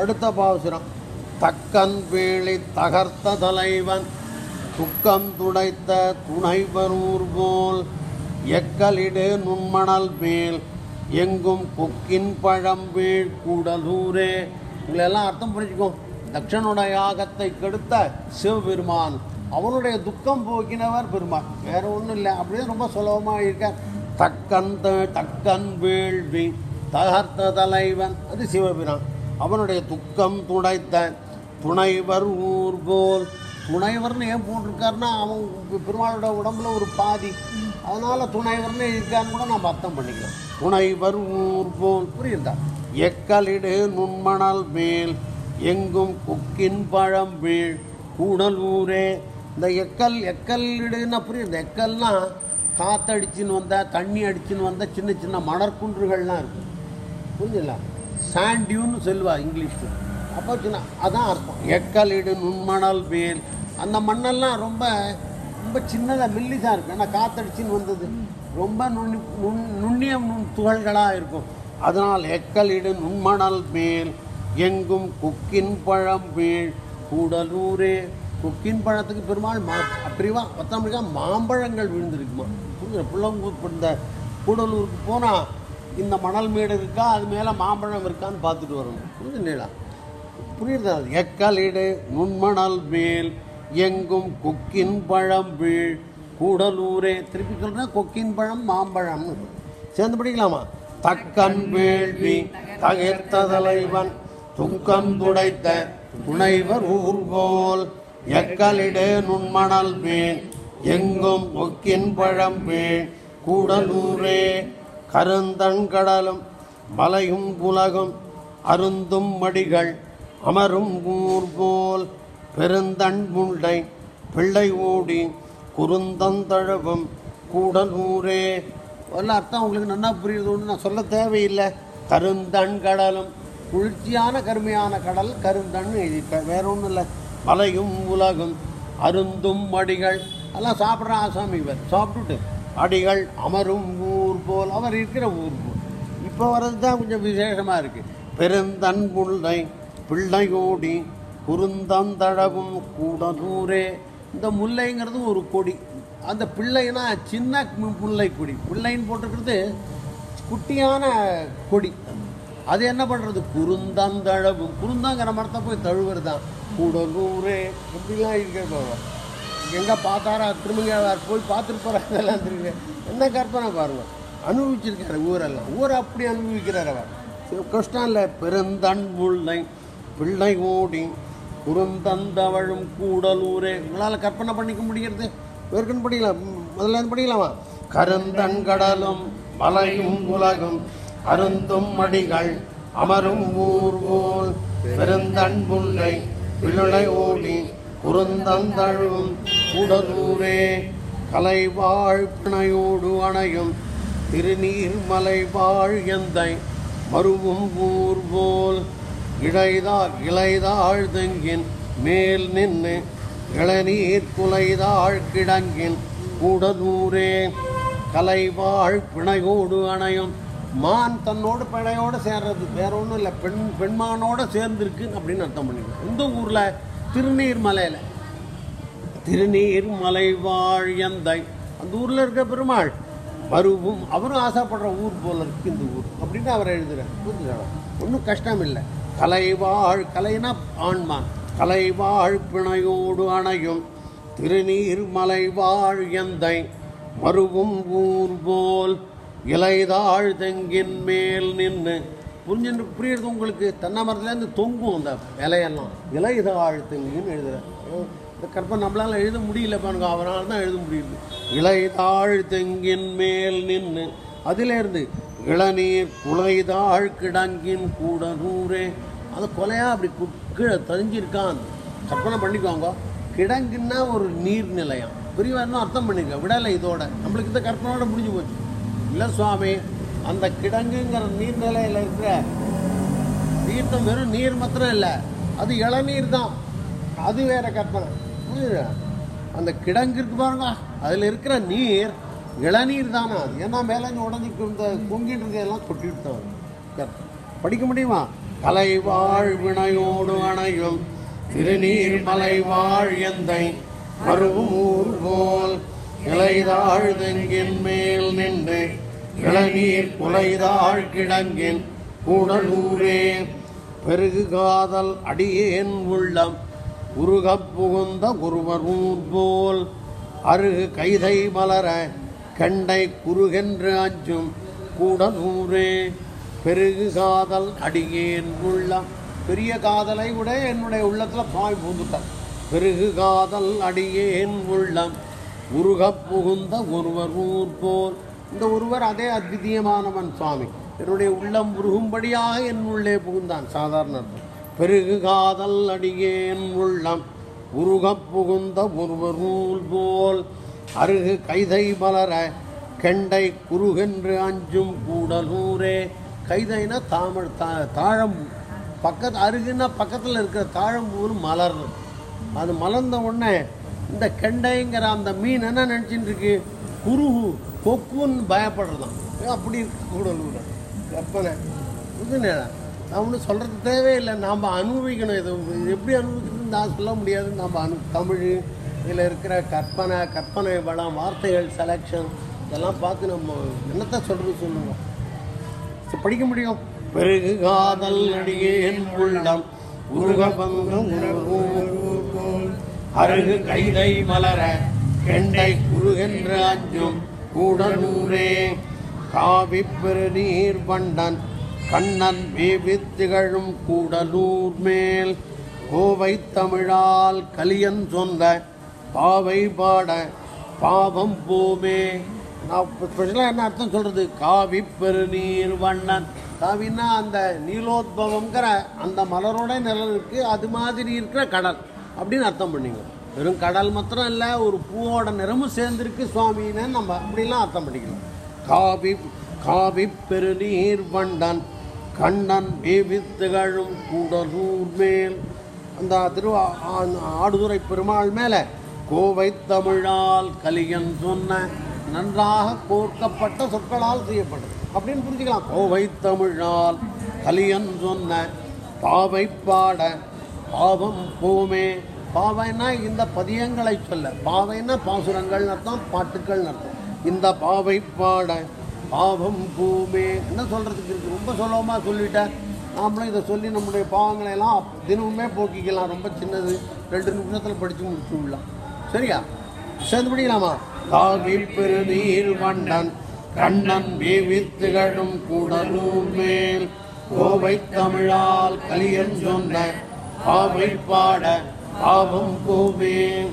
அடுத்த பாசுரம். தக்கன் வேளி தகர்த்த தலைவன் துக்கம் துடைத்த துணைவரூர் போல் எக்கலிடு நுண்மணல் மேல் எங்கும் கொக்கின் பழம் வீழ் கூடலூரே. இங்களெல்லாம் அர்த்தம் புரிஞ்சுக்கும் தக்ஷனுடைய யாகத்தை கெடுத்த சிவபெருமான் அவனுடைய துக்கம் போக்கினவர் பெருமான். வேற ஒன்றும் இல்லை. அப்படியே ரொம்ப சுலபமாக இருக்க. தக்கன் தக்கன் வேள்வி தகர்த்த தலைவன் அது சிவபெருமான். அவனுடைய துக்கம் துடைத்த துணைவர் ஊர் போல் துணைவர்னு ஏன் போட்டிருக்காருன்னா அவன் பெருமாளோட உடம்புல ஒரு பாதி. அதனால துணைவர்னு இருக்கான்னு கூட நம்ம அர்த்தம் பண்ணிக்கலாம் துணைவர் ஊர் போல் புரியுதா? எக்கலிடு நுண்மணல் மேல் எங்கும் கொக்கின் பழம் வீழ். கூடல் ஊரே. இந்த எக்கல் எக்கல்டுன்னா புரியுது. எக்கல்னா காற்றடிச்சின்னு வந்தால் தண்ணி அடிச்சுன்னு வந்தால் சின்ன சின்ன மணற்குன்றுகள்லாம் இருக்கும். புரிஞ்சுங்களா சாண்டியூன்னு சொல்லுவா இங்கிலீஷில் அப்போ சின்ன அதான் அர்த்தம். எக்கலிடு நுண்மணல் மேல். அந்த மண்ணெல்லாம் ரொம்ப ரொம்ப சின்னதாக மெல்லிசாக இருக்கும். ஏன்னா காத்தடிச்சின்னு வந்தது. ரொம்ப நுண்ணி நுண் நுண்ணிய நுண் துகள்களாக இருக்கும். அதனால் எக்கலிடு நுண்மணல் மேல். எங்கும் குக்கின் பழம் மேல். கூடலூரே கொக்கின் பழத்துக்கு பெருமாள் மா அப்படிவா பத்தாமரிக்கா மாம்பழங்கள் விழுந்திருக்குமா? புரிஞ்ச பிள்ளைங்க இந்த கூடலூருக்கு போனால் இந்த மணல் மேடு இருக்கா அது மேலே மாம்பழம் இருக்கான்னு பார்த்துட்டு வரணும். புரியுதுங்களா புரியுதா? எக்கலிடு நுண்மணல் மேல் எங்கும் கொக்கின் பழம் வீழ். கூடலூரே திருப்பி சொல்கிறேன் கொக்கின் பழம் மாம்பழம். சேர்ந்து படிக்கலாமா? தக்கன் வேள்வி தகைத்த தலைவன் துக்கம் துடைத்த துணைவர் ஊர்கோல். எக்கலிடு நுண்மணல் மேல் எங்கும் கொக்கின் பழம் வீழ். கூடலூரே கருந்தங்கடலும் மலையும் உலகும் அருந்தும் மடிகள் அமரும் ஊர் போல் பெருந்தண் முண்டை பிள்ளை ஓடி குறுந்தந்தழவும் கூடலூரே வல்ல அர்த்தம் உங்களுக்கு நல்லா புரியுது ஒன்று நான் சொல்ல தேவையில்லை. கருந்தண் கடலும் குளிர்ச்சியான கருமையான கடல் கருந்தண் எழுதியிருக்க வேற ஒன்றும் இல்லை. மலையும் உலகும் அருந்தும் மடிகள். எல்லாம் சாப்பிட்ற ஆசாமி இவர். சாப்பிட்டுட்டு அடிகள் அமரும் ஊர் போல் அவர் இருக்கிற ஊர் போல். இப்போ வர்றது தான் கொஞ்சம் விசேஷமாக இருக்குது பெருந்தன் புள்ளை பிள்ளையோடி குறுந்தந்தழவும் கூடலூரே இந்த முல்லைங்கிறது ஒரு கொடி. அந்த பிள்ளைனா சின்ன முல்லை கொடி. பிள்ளைன்னு போட்டிருக்கிறது குட்டியான கொடி. அது என்ன பண்ணுறது குறுந்தந்தழவும் குறுந்தாங்கிற மரத்தை போய் தழுவுறதான் கூடலூரே இப்படிலாம் இருக்கிற எங்கே பார்த்தாரா திருமங்கையார் போய் பார்த்துட்டு போகிறாங்க அதெல்லாம் தெரியுது. என்ன கற்பனை பாருங்க. அனுபவிச்சிருக்காரு ஊரெல்லாம். ஊரை அப்படி அனுபவிக்கிறார் அவர். கிருஷ்ணனில் பெருந்தன்புள்ளை இல்லை பிள்ளை ஓடி குறுந்தந்தவழும் கூடலூரே. உங்களால் கற்பனை பண்ணிக்க முடிகிறது வேர்க்கன் படிக்கலாம் முதல்ல இருந்து படிக்கலாமா? கருந்தங்கடலும் மலையும் உலகம் அருந்தும் மடிகள் அமரும் ஊர் போல் பெருந்தன்புள்ளை பிள்ளை ஓடி குறுந்தந்தழும் உடலூரே கலைவாழ் பிணையோடு அணையும் திருநீர்மலை வாழ் எந்தை மருவும் ஊர் போல் இழைதா இளைதாள் தெங்கின் மேல் நின்று இளநீர் குலைதாழ் கிடங்கின் உடலூரே கலைவாழ் பிணையோடு அணையும். மான் தன்னோடு பிணையோடு சேர்றது வேற ஒன்றும் இல்லை. பெண் பெண்மானோடு சேர்ந்துருக்கு அப்படின்னு அர்த்தம் பண்ணிக்கணும். இந்த ஊரில் திருநீர்மலையில் திருநீர்மலை மலைவாழ்யந்தை அந்த ஊரில் இருக்க பெருமாள். வருவும். அவரும் ஆசைப்படுற ஊர் போல இருக்கு இந்த ஊர். அப்படின்னு அவர் எழுதுறார். புரிஞ்சுக்கலாம் ஒன்றும் கஷ்டம் இல்லை கலைவாழ் கலைனா ஆண்மான் கலைவாழ் பிணையோடு அணையும். திருநீர் வாழ் எந்தை. மருவும் ஊர் போல் இலைதாழ் தெங்கின் மேல் நின்று புரிஞ்சு புரியுறது உங்களுக்கு தென்னை மரத்துலேருந்து தொங்கும் அந்த இலையெல்லாம். இலைதாழ் தெங்கின்னு எழுதுகிறேன் இந்த கற்பனை நம்மளால எழுத முடியல பாருங்க அவரால் தான் எழுத முடியுது. இலைதாழ் தெங்கின் மேல் நின்று அதிலேருந்து இளநீர் குலைதாழ் கிடங்கின் கூட நூறே. அதை கொலையாக அப்படி கீழே தெரிஞ்சிருக்கான். கற்பனை பண்ணிக்கோங்க. கிடங்குன்னா ஒரு நீர் நிலையம் பெரியவா இன்னும் அர்த்தம் பண்ணிக்க. விடலை இதோட. நம்மளுக்கு இந்த கற்பனையோட முடிஞ்சு போச்சு. இல்லை சுவாமி அந்த கிடங்குங்கிற நீர்நிலையில் இருக்கிற தீர்த்தம் வெறும் நீர் மாத்திரம் இல்லை அது இளநீர் தான். அது வேற கற்பனை. அதாவது அந்த கிடங்கு இருக்கு பாருங்க. அதில் இருக்கிற நீர் இளநீர் தானே அது. ஏன்னா மேலே உடஞ்சி இந்த பொங்கிட்டு இருக்கிறதெல்லாம் கொட்டிட்டு தான் படிக்க முடியுமா? கலைவாழ் வினையோடு அணையும் திருநீர் மலைவாழ் எந்தை மறுபூர் போல் இலைதாழ் தெங்கின் மேல் நின்று இளநீர் குலைதாழ் கிடங்கின் கூடலூரே பெருகு காதல் அடியேன் உள்ளம் உருகப் புகுந்த ஒருவரூர் போல் அருகு கைதை மலர கண்டை குறுகென்று அஞ்சும் கூடலூரே. பெருகு காதல் அடியேன் உள்ளம். பெரிய காதலை விட என்னுடைய உள்ளத்தில் பாய் பூந்துட்டார். பெருகு காதல் அடியேன் உள்ளம். உருகப் புகுந்த ஒருவர் ஊர் போல் இந்த ஒருவர் அதே அத்விதீயமானவன் சுவாமி. என்னுடைய உள்ளம் உருகும்படியாக என் உள்ளே புகுந்தான் சாதாரண அர்த்தம். பெருகு காதல் அடியேன் உள்ளம். உருகப் புகுந்த ஒருவர் போல் அருகு கைதை மலர கெண்டை குறுகென்று அஞ்சும் கூடலூரே. கைதைனா தாமல் தா தாழம்பூ பக்கத்து அருகுன்னா பக்கத்தில் இருக்கிற தாழம்பூன்னு மலர் அது மலர்ந்த உடனே இந்த கெண்டைங்கிற அந்த மீன் என்ன நினச்சிட்டு இருக்கு? குருகு கொக்குன்னு பயப்படுறதான் அப்படி இருக்கு கூடலூர் கற்பனை. புதுநேரம் அவனு சொல்கிறது தேவையில்லை. நாம் அனுபவிக்கணும். இது எப்படி அனுபவிக்கணும்னு நான் சொல்ல முடியாது. நம்ம அனு தமிழ் இதில் இருக்கிற கற்பனை கற்பனை வளம் வார்த்தைகள் செலெக்ஷன் இதெல்லாம் பார்த்து நம்ம என்னத்தை சொல்கிறது சொல்லுவோம் படிக்க முடியும். பெருகு காதல் அடியேன் உள்ளம் உருக போல் அருகு கைதை மலர கெண்டை குருகென்று அஞ்சும் கூடலூரே காவி பெருநீர் பண்டன் கண்ணன் மேவி திகழும் கூடலூர் மேல் கோவை தமிழால் கலியன் சொந்த பாவை பாட பாவம் பூமே. நான் ஸ்பெஷலாக என்ன அர்த்தம் சொல்கிறது காவி பெருநீர் வண்ணன். காவின்னா அந்த நீலோத்பவங்கிற அந்த மலரோட நிழல் இருக்குது அது மாதிரி இருக்கிற கடல் அப்படின்னு அர்த்தம் பண்ணிங்க. வெறும் கடல் மாத்திரம் இல்லை ஒரு பூவோட நிறமும் சேர்ந்துருக்கு சுவாமின்னு நம்ம அப்படிலாம் அர்த்தம் பண்ணிக்கலாம் காவி காவி பெருநீர் வண்டன் கண்ணன் மேவித்துகழும் கூடலூர் மேல். அந்த திரு ஆ- ஆடுதுறை பெருமாள் மேலே கோவை தமிழால் கலியன் சொன்ன நன்றாக கோர்க்கப்பட்ட சொற்களால் செய்யப்பட்டது. அப்படின்னு புரிஞ்சுக்கலாம். கோவை தமிழால் கலியன் சொன்ன பாவை பாட பாவம் போமே. பாவைனா இந்த பதியங்களை சொல்ல. பாவைன்னா பாசுரங்கள் அர்த்தம் பாட்டுக்கள் அர்த்தம். இந்த பாவை பாட பாவம் பூமே. என்ன சொல்கிறதுக்கு இருக்குது ரொம்ப சுலபமாக சொல்லிட்டேன் நாமளும் இதை சொல்லி நம்முடைய பாவங்களை எல்லாம் தினமுமே போக்கிக்கலாம். ரொம்ப சின்னது. ரெண்டு நிமிஷத்தில் படித்து முடிச்சு விடலாம். சரியா? சேர்ந்து படிக்கலாமா? காவி பெருநீர் வண்டன் கண்ணன் வேவி கூடலும் மேல். கோவை தமிழால் கலியன் சொன்ன பாவை பாட பாவம் பூமே.